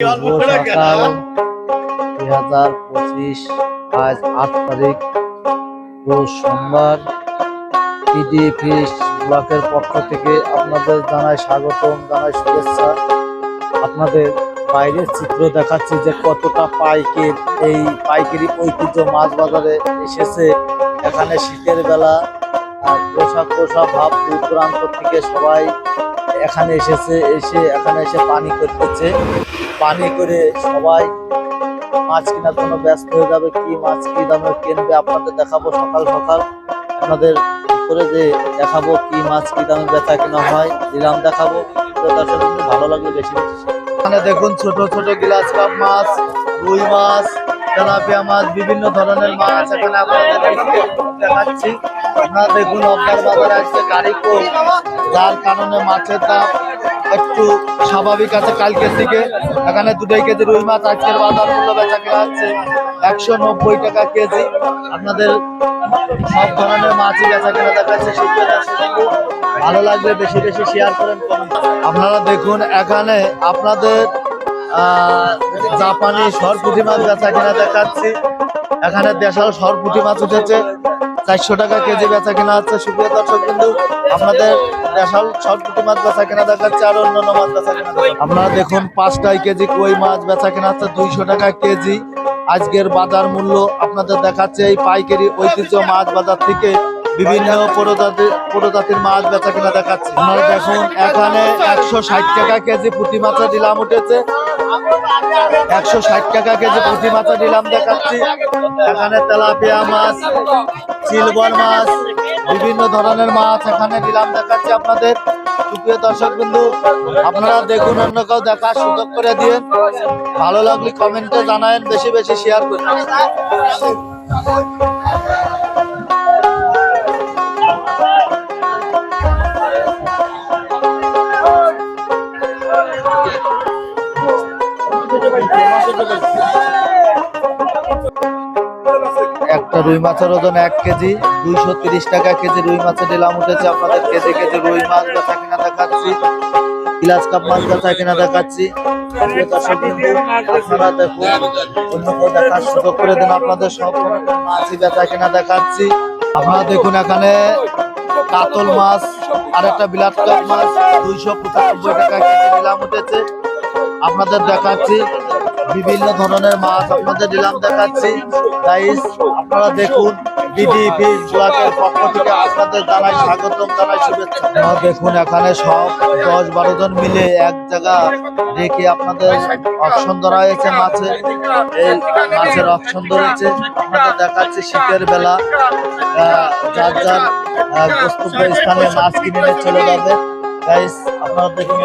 সকাল। দুই হাজার পঁচিশ আজ আট তারিখ। রোজ সোমবার। পিডিএফিস ব্লকের পক্ষ থেকে আপনাদের জানাই স্বাগতম জানাই শুভেচ্ছা। আপনাদের বাইরের চিত্র দেখাচ্ছে যে কতটা পাইকের এই পাইকারি ঐতিহ্য মাছ বাজারে এসেছে। এখানে শীতের বেলা পোশাক পোশাক ভাব দূর দূরান্ত থেকে সবাই এখানে এসেছে এসে এখানে এসে পানি করতেছে। পানি করে সবাই মাছ কেনার জন্য ব্যস্ত হয়ে যাবে, কি মাছ, কি দামে কিনবে আপনাদের দেখাবো সকাল সকাল। আপনাদের করে যে দেখাবো কি মাছ, কি দামে বেচা কেনা হয় দিলাম দেখাবো। ভালো লাগবে বেশি এখানে দেখুন ছোট ছোট গ্লাস কাপ মাছ, রুই মাছ, তেলাপিয়া মাছ, বিভিন্ন ধরনের মাছ এখানে আপনাদের দেখাচ্ছি। আপনারা দেখুন অবদার বাজারে আসছে গাড়ি যার কারণে মাছের দাম একটু স্বাভাবিক আছে কালকের দিকে। এখানে দুটাই কেজি রুই মাছ, আজকের বাজার মূল্য বেচা কেনা হচ্ছে একশো নব্বই টাকা কেজি। আপনাদের সব ধরনের মাছই বেচা কেনা দেখাচ্ছে ভালো লাগবে বেশি বেশি শেয়ার করেন আপনারা দেখুন, এখানে আপনাদের জাপানি সরপুটি মাছ বেচা কেনা দেখাচ্ছি। এখানে দেশাল সরপুটি মাছ উঠেছে। চারশো টাকা কেজি বেচা কেনা হচ্ছে। সুপ্রিয় দর্শক বিন্দু, আপনাদের দেশাল সরপুটি মাছ বেচা কেনা দেখাচ্ছে আর অন্যান্য মাছ বেচা কেনা। আপনারা দেখুন, পাঁচটাই কেজি কই মাছ বেচা কেনা হচ্ছে, দুইশো টাকা কেজি। আজকের বাজার মূল্য আপনাদের দেখাচ্ছে এই পাইকারি ঐতিহ্য মাছ বাজার থেকে বিভিন্ন প্রজাতির প্রজাতির মাছ বেচা কিনা দেখাচ্ছে। আপনারা দেখুন, এখানে একশো ষাট টাকা কেজি পুঁটি মাছের দিলাম উঠেছে। একশো ষাট টাকা কেজি পুঁটি মাছের দিলাম দেখাচ্ছি। এখানে তেলাপিয়া মাছ সিলভার মাছ, বিভিন্ন ধরনের মাছ এখানে নিলাম দেখাচ্ছি আপনাদের। দর্শক বিন্দু আপনারা দেখুন, অন্য কেউ দেখার সুযোগ করে দিয়ে ভালো লাগলে কমেন্টে জানায়েন, বেশি বেশি শেয়ার করুন। একটা রুই মাছের ওজন এক কেজি, দুইশো তিরিশ টাকা কেজি রুই মাছের নিলাম উঠেছে আপনাদের কেজি কেজি রুই মাছ বেচা কিনা দেখাচ্ছি। গ্লাস কাপ মাছ বেচা কিনা দেখাচ্ছি। আপনাদের সব মাছই বেচা কিনা দেখাচ্ছি। আপনারা দেখুন এখানে কাতল মাছ আর একটা বিলাট কাপ মাছ, দুইশো পঁচানব্বই টাকা কেজি নিলাম, উঠেছে। আপনাদের দেখাচ্ছি বিভিন্ন ধরনের মাছ আপনাদের নিলাম দেখাচ্ছি। গাইস আপনারা দেখুন ফিশ ব্লকের পক্ষ থেকে আপনাদের জানাই স্বাগতম, জানাই শুভেচ্ছা। দেখুন, এখানে সব দশ বারো জন মিলে এক জায়গা রেখে আপনাদের অপশন ধরা হয়েছে মাছে এই মাছের অপশন ধরেছে। আপনাদের দেখাচ্ছে শীতের বেলা যার যার স্থানে মাছ কিনে চলে যাবে। গাইস আপনারা দেখুন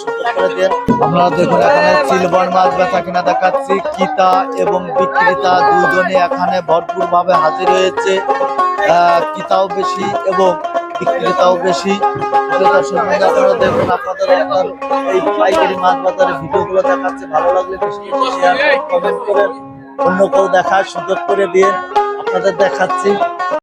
সুযোগ করে দেন আপনারা দেখুন এখানে সিলভার মাছ বেচা কিনা দেখাচ্ছি। কিতা এবং বিক্রেতা দুজনে এখানে ভরপুর ভাবে হাজির হয়েছে। কিতাও বেশি এবং বিক্রেতাও বেশি। আপনারা দেখুন এই পাইকারি মাছ বাজারের ভিডিওগুলো দেখাচ্ছে। অন্য কেউ দেখার সুযোগ করে দিন আপনাদের দেখাচ্ছি।